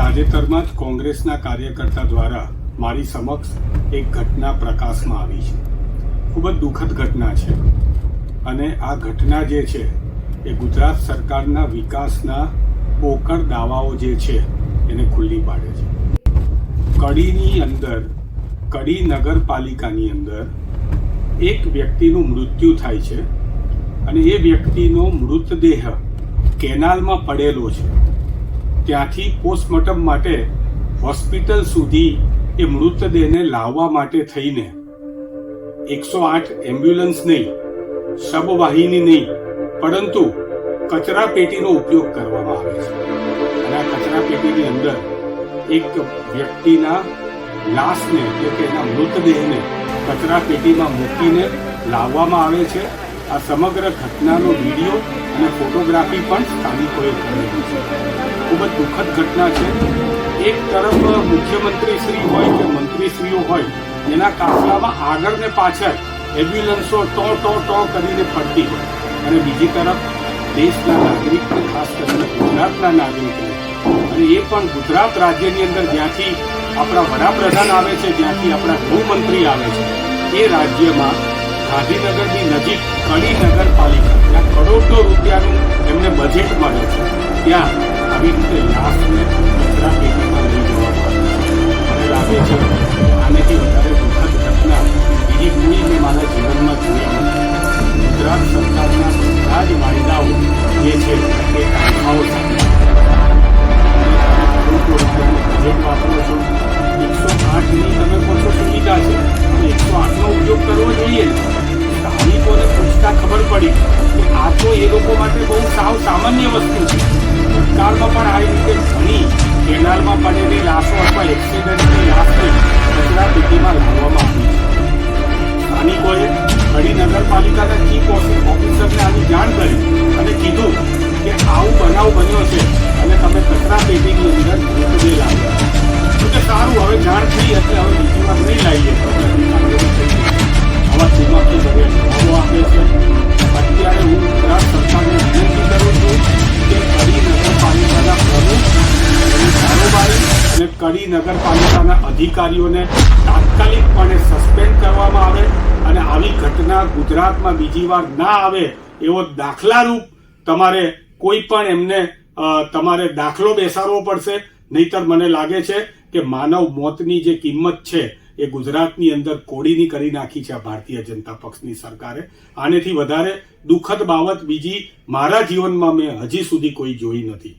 તાજેતરમાં જ કોંગ્રેસના કાર્યકર્તા દ્વારા મારી સમક્ષ એક ઘટના પ્રકાશમાં આવી છે. ખૂબ જ દુઃખદ ઘટના છે. અને આ ઘટના જે છે, એ ગુજરાત સરકારના વિકાસના પોકળ દાવાઓ જે છે, એને ખુલ્લી પાડે છે. કડીની અંદર, કડી નગરપાલિકાની અંદર એક વ્યક્તિનું મૃત્યુ થાય છે અને એ વ્યક્તિનો મૃતદેહ કેનાલમાં પડેલો છે. ત્યાંથી પોસ્ટમોર્ટમ માટે હોસ્પિટલ સુધી એ મૃતદેહને લાવવા માટે થઈને એકસો આઠ એમ્બ્યુલન્સ નહીં શબવાહિની નહીં, પરંતુ કચરા પેટીનો ઉપયોગ કરવામાં આવે છે. અને આ કચરા પેટીની અંદર એક વ્યક્તિના લાશને એટલે કે એના મૃતદેહને કચરા પેટીમાં મૂકીને લાવવામાં આવે છે. આ સમગ્ર ઘટનાનો વીડિયો ફોટોગ્રાફી પણ સ્થાનિકોએ કરેલી છે. ખૂબ જ દુઃખદ ઘટના છે. એક તરફ મુખ્યમંત્રીશ્રી હોય કે મંત્રીશ્રીઓ હોય, એના કાફલામાં આગળ ને પાછળ એમ્બ્યુલન્સો ટો ટો ટો કરીને ફરતી હોય. અને બીજી તરફ દેશના નાગરિકને ખાસ કરીને ગુજરાતના નાગરિકને. અને એ પણ ગુજરાત રાજ્યની અંદર જ્યાંથી આપણા વડાપ્રધાન આવે છે, જ્યાંથી આપણા ગૃહમંત્રી આવે છે, એ રાજ્યમાં ગાંધીનગરની નજીક કડી બજેટ મળે છે. ત્યાં આવી રીતે લાશને કચરા પેટીમાં લઈ જવામાં મને લાગે છે. આનેથી વધારે દુઃખદ ઘટના બીજી કોઈ મેં મારા જીવનમાં જોઈ નથી ગુજરાત સરકારના બધા જ વાયદાઓ જે છે એ કામકાઓ બજેટ વાપરો છો. એકસો આઠની તમે કહો સુવિધા છે. એકસો આઠનો ઉપયોગ કરવો જોઈએ. સ્થાનિકોને પૂછતા ખબર પડી. તો એ લોકો માટે બહુ સાવ સામાન્ય વસ્તુ છે. ભૂતકાળમાં પણ આવી રીતે ઘણી કેનાલમાં પડેલી લાશો અથવા એક્સિડન્ટની લાશને કચરા પેટીમાં લાવવામાં આવી છે. સ્થાનિકોએ ઘણી નગરપાલિકાના ચીફ ઓફિસરને આની જાણ કરી અને કીધું કે આવું બનાવ બન્યો છે અને તમે કચરા પેટીની અંદર મૃતદેહ લાવ્યા તો કે સારું, હવે જાણ થઈ એટલે હવે બીજી વાર નહીં લાવીએ. અને નગરપાલિકાના અધિકારીઓને તાત્કાલિકપણે સસ્પેન્ડ કરવામાં આવે અને આવી ઘટના ગુજરાતમાં બીજી વાર ના આવે એવો દાખલારૂપ તમારે કોઈ પણ એમને તમારે દાખલો બેસાડવો પડશે. નહીતર મને લાગે છે કે માનવ મોતની જે કિંમત છે એ ગુજરાતની અંદર કોડીની કરી નાખી છે ભારતીય જનતા પક્ષની સરકારે. આનેથી વધારે દુઃખદ બાબત બીજી મારા જીવનમાં મેં હજી સુધી કોઈ જોઈ નથી.